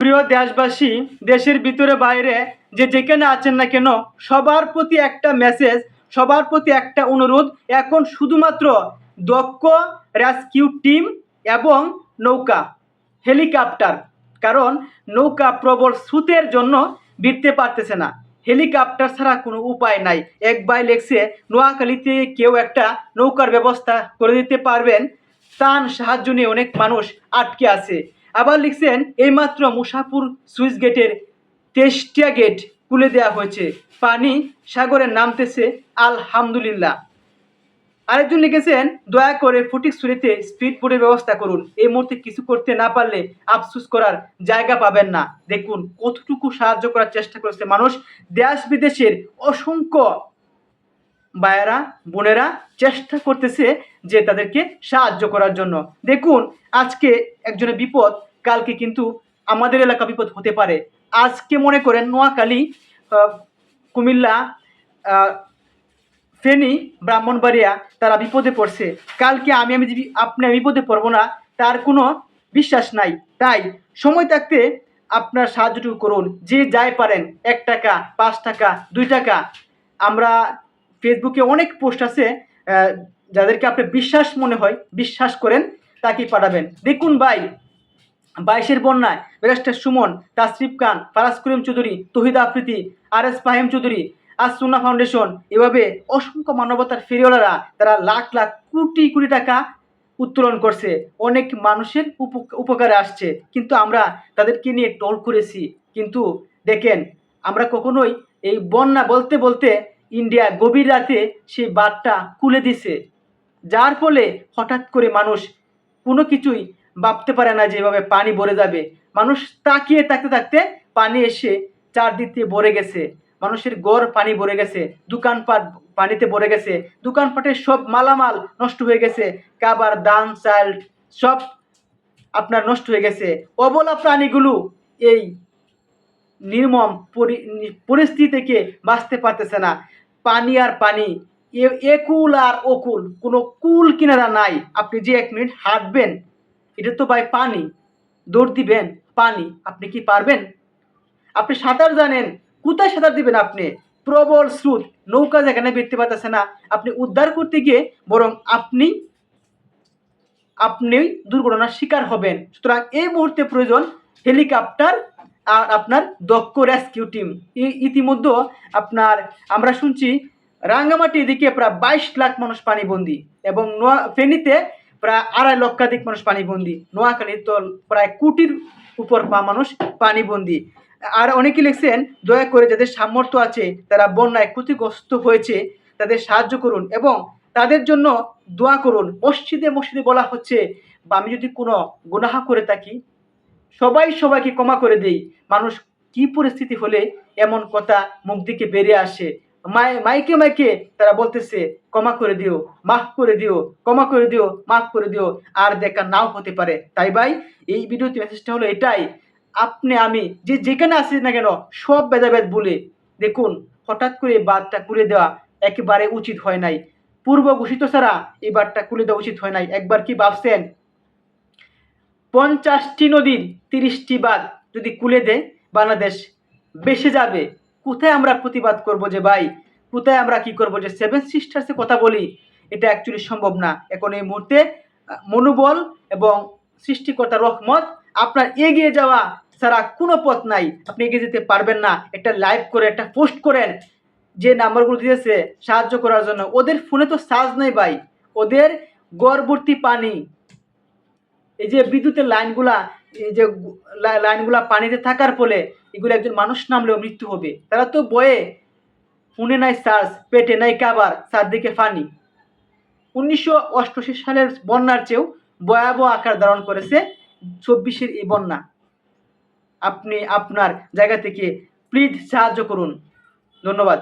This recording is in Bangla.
প্রিয় দেশবাসী, দেশের ভিতরে বাইরে যে যেখানে আছেন না কেন, সবার প্রতি একটা মেসেজ সবার প্রতি একটা অনুরোধ। এখন শুধুমাত্র দক্ষ রেস্কিউ টিম এবং নৌকা হেলিকপ্টার কারণ নৌকা প্রবল স্রোতের জন্য বিরতে পারতেছে না। হেলিকপ্টার ছাড়া কোনো উপায় নাই। এক বাই লেগছে নোয়াখালীতে কেউ একটা নৌকার ব্যবস্থা করে দিতে পারবেন। তার সাহায্য নিয়ে অনেক মানুষ আটকে আছে। আবার লিখছেন, এইমাত্র মুসাপুর সুইচ গেটের তেষ্টিয়া গেট খুলে দেওয়া হয়েছে। পানি সাগরে নামতেছে, আলহামদুলিল্লাহ। আরেকজন লিখেছেন, দয়া করে ফটিক সুরিতে স্পিড বোর্ডের ব্যবস্থা করুন। এই মুহূর্তে কিছু করতে না পারলে আফসুস করার জায়গা পাবেন না। দেখুন, কতটুকু সাহায্য করার চেষ্টা করেছে মানুষ। দেশ বিদেশের অসংখ্য ভাইয়েরা, বোনেরা চেষ্টা করতেছে যে তাদেরকে সাহায্য করার জন্য। দেখুন, আজকে একজনের বিপদ কালকে কিন্তু আমাদের এলাকা বিপদ হতে পারে। আজকে মনে করেন নোয়াখালী কুমিল্লা ফেনী, ব্রাহ্মণবাড়িয়া তারা বিপদে পড়ছে। কালকে আমি আমি আপনি, আমি বিপদে পড়ব না, তার কোনো বিশ্বাস নাই। তাই সময় থাকতে আপনার সাহায্যটুকু করুন। যে যাই পারেন, এক টাকা, পাঁচ টাকা, দুই টাকা। আমরা ফেসবুকে অনেক পোস্ট আছে যাদেরকে আপনি বিশ্বাস মনে হয়, বিশ্বাস করেন, তাকেই পাঠাবেন। দেখুন ভাই বাইশের বন্যায় ব্যারিস্টার সুমন, তাসরিফ খান, ফারাজ করিম চৌধুরী, তহিদ আফ্রিদি আর এস ফাহিম চৌধুরী আর সুন্না ফাউন্ডেশন এভাবে অসংখ্য মানবতার ফেরিওয়ালারা তারা লাখ লাখ কোটি কোটি টাকা উত্তোলন করছে। অনেক মানুষের উপ- উপকারে আসছে। কিন্তু আমরা তাদেরকে নিয়ে টল করেছি। কিন্তু দেখেন, আমরা কখনোই এই বন্যা বলতে বলতে ইন্ডিয়া গভীর রাতে সেই বাঁধটা খুলে দিছে। যার ফলে হঠাৎ করে মানুষ কোনো কিছুই ভাবতে পারে না যে এভাবে পানি ভরে যাবে। মানুষ তাকিয়ে থাকতে থাকতে পানি এসে চারদিক দিয়ে ভরে গেছে। মানুষের গড় পানি ভরে গেছে, দোকানপাট পানিতে ভরে গেছে, দোকানপাটের সব মালামাল নষ্ট হয়ে গেছে কাবার দান, চাল সব আপনার নষ্ট হয়ে গেছে। অবলা প্রাণীগুলো এই নির্মম পরি- পরিস্থিতি থেকে বাঁচতে পারতেছে না। পানি আর পানি একুল আর অকুল, কোনো কুল কিনারা নাই। আপনি যে এক মিনিট হাঁটবেন এটা তো ভাই পানি। দৌড় দিবেন, পানি। আপনি কি পারবেন? আপনি সাঁতার জানেন, কোথায় সাঁতার দিবেন আপনি? প্রবল স্রোত, নৌকা যেখানে বেরতে পারতেছে না। আপনি উদ্ধার করতে গিয়ে বরং আপনি আপনি দুর্ঘটনার শিকার হবেন। সুতরাং এই মুহূর্তে প্রয়োজন হেলিকপ্টার আর আপনার দক্ষ রেস্কিউ টিম। ইতিমধ্যে আপনার, আমরা শুনছি রাঙ্গামাটি এদিকে প্রায় বাইশ লাখ মানুষ পানিবন্দী এবং ফেনীতে প্রায় আড়াই লক্ষাধিক মানুষ পানিবন্দী। নোয়াখালী তো প্রায় কোটির উপর মানুষ পানিবন্দী। আর অনেকে লিখছেন, দয়া করে যাদের সামর্থ্য আছে, তারা বন্যায় ক্ষতিগ্রস্ত হয়েছে, তাদের সাহায্য করুন এবং তাদের জন্য দোয়া করুন। মসজিদে মসজিদে বলা হচ্ছে, বা আমি যদি কোনো গুনাহা করে থাকি, সবাই সবাইকে ক্ষমা করে দেই। মানুষ কি পরিস্থিতি হলে এমন কথা মুখ দিকে বেরিয়ে আসে? মাইকে মাইকে তারা বলতেছে, ক্ষমা করে দিও, মাফ করে দিও, ক্ষমা করে দিও, মাফ করে দিও। আর দেখা নাও হতে পারে। তাই ভাই, এই ভিডিওতে মেসেজটা হলো এটাই। আপনি, আমি যে যেখানে আসি না কেন, সব ভেদাভেদ বলে দেখুন, হঠাৎ করে বাঁধটা খুলে দেওয়া একেবারে উচিত হয় নাই। পূর্ব ঘোষিত ছাড়া এই বাঁধটা খুলে দেওয়া উচিত হয় নাই। একবার কি ভাবছেন? পঞ্চাশটি নদীর তিরিশটি বাঁধ যদি খুলে দেয়, বাংলাদেশ বেসে যাবে। কোথায় আমরা প্রতিবাদ করব যে ভাই, কোথায় আমরা কি করব যে সেভেন সিস্টার্সে কথা বলি, এটা অ্যাকচুয়ালি সম্ভব না। এখন এই মুহূর্তে মনোবল এবং সৃষ্টিকর্তার রহমত আপনার এগিয়ে যাওয়া ছাড়া কোনো পথ নাই। আপনি এগিয়ে যেতে পারবেন না। একটা লাইভ করে, একটা পোস্ট করেন। যে নাম্বারগুলো দিয়েছে, সাহায্য করার জন্য। ওদের ফোনে তো চার্জ নেই ভাই। ওদের গড়বর্তী পানি। এই যে বিদ্যুতের লাইনগুলা এই যে লাইনগুলা পানিতে থাকার ফলে এগুলো একজন মানুষ নামলেও মৃত্যু হবে। তারা তো বয়ে ফোনে নাই চার্জ পেটে নাই কাবার, চারদিকে পানি উনিশশো অষ্টআশি সালের বন্যার চেয়েও ভয়াবহ আকার ধারণ করেছে চব্বিশের এই বন্যা। আপনি আপনার জায়গা থেকে প্লিজ সাহায্য করুন। ধন্যবাদ।